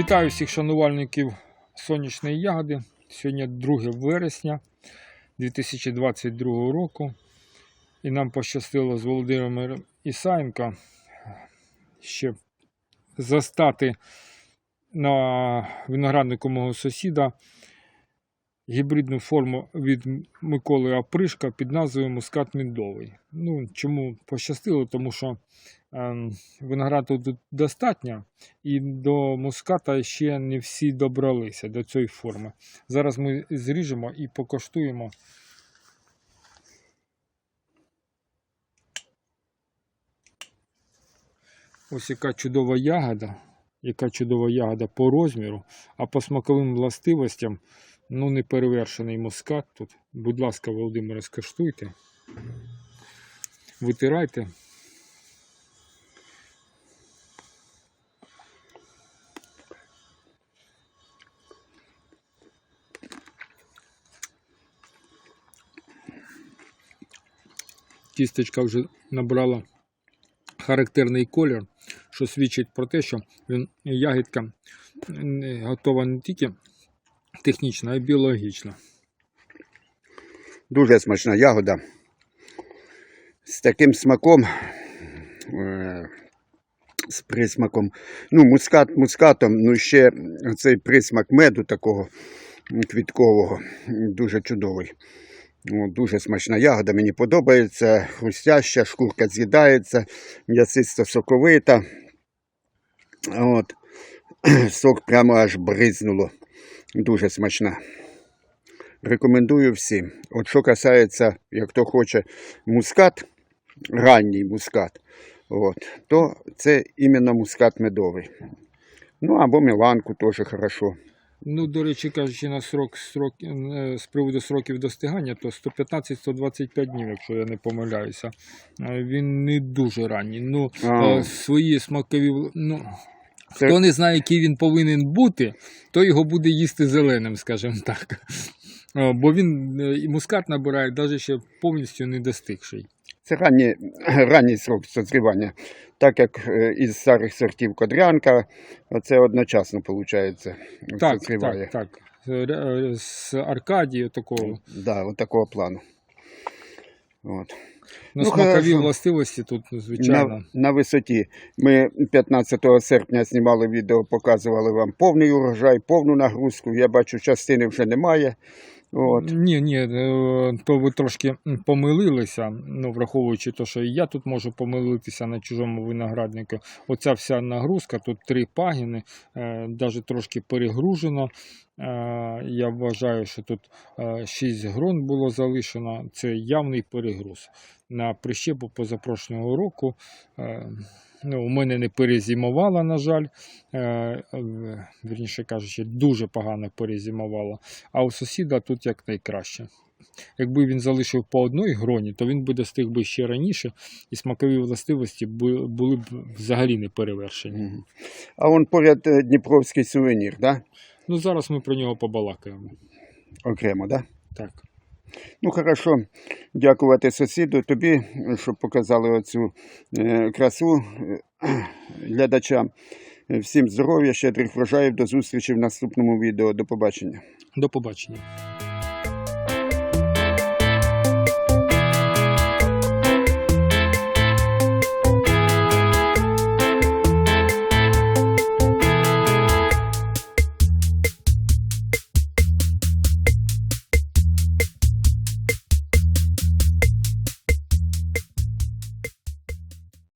Вітаю всіх шанувальників сонячної ягоди. Сьогодні 2 вересня 2022 року. І нам пощастило з Володимиром Ісаєнко ще застати на винограднику мого сусіда гібридну форму від Миколи Апришка під назвою Мускат Міндовий. Ну, чому пощастило? Тому що винограду тут достатньо, і до муската ще не всі добралися до цієї форми. Зараз ми зріжемо і покоштуємо. Ось яка чудова ягода, яка чудова ягода по розміру, а по смаковим властивостям ну неперевершений мускат тут. Будь ласка, Володимире, скоштуйте. Витирайте. Кісточка вже набрала характерний колір, що свідчить про те, що він ягідка готова не тільки технічно, а й біологічно. Дуже смачна ягода. З таким смаком, е, з присмаком. Ну, мускат мускатом, ну ще цей присмак меду такого квіткового. Дуже чудовий. О, дуже смачна ягода, мені подобається. Хрустяща, шкурка з'їдається, м'ясисто соковита. От. Сок прямо аж бризнуло. Дуже смачна. Рекомендую всім. От що касається, як хто хоче мускат, ранній мускат, от, то це іменно мускат медовий. Ну або міланку теж хорошо. Ну, до речі, кажучи, на срок, срок е, з приводу сроків достигання, то 115-125 днів, якщо я не помиляюся. Е, Він не дуже ранній. Ну, А. е, свої смакові. Ну, Це- Хто не знає, який він повинен бути, то його буде їсти зеленим, скажімо так. Бо він і мускат набирає, навіть ще повністю не достигший. Це ранній, ранній срок созрівання. Так як е, із старих сортів кодрянка, оце одночасно виходить. Так, созріває. так, так. Е, е, З Аркадії такого. Да, от такого плану. От. Ну, Ну, смакові властивості тут, звичайно. На, на висоті. Ми 15 серпня знімали відео, показували вам повний урожай, повну нагрузку. Я бачу, частини вже немає. От. Ні, ні, е, то ви трошки помилилися, ну, враховуючи те, що і я тут можу помилитися на чужому винограднику. Оця вся нагрузка, тут три пагіни, навіть трошки перегружено. Е, Я вважаю, що тут 6 грон було залишено. Це явний перегруз. На прищепу позапрошлого року. е, Ну, у мене не перезимувала, на жаль, е, е, вірніше кажучи, дуже погано перезимувала а у сусіда тут як найкраще. Якби він залишив по одній гроні, то він би достиг би ще раніше, і смакові властивості були б взагалі не перевершені. А вон поряд е, Дніпровський сувенір, да? Ну зараз ми про нього побалакаємо. окремо, да? Так. Ну, хорошо. Дякувати сусіду, тобі, що показали оцю е, красу е, глядачам. Всім здоров'я, щедрих врожаїв, до зустрічі в наступному відео. До побачення. До побачення.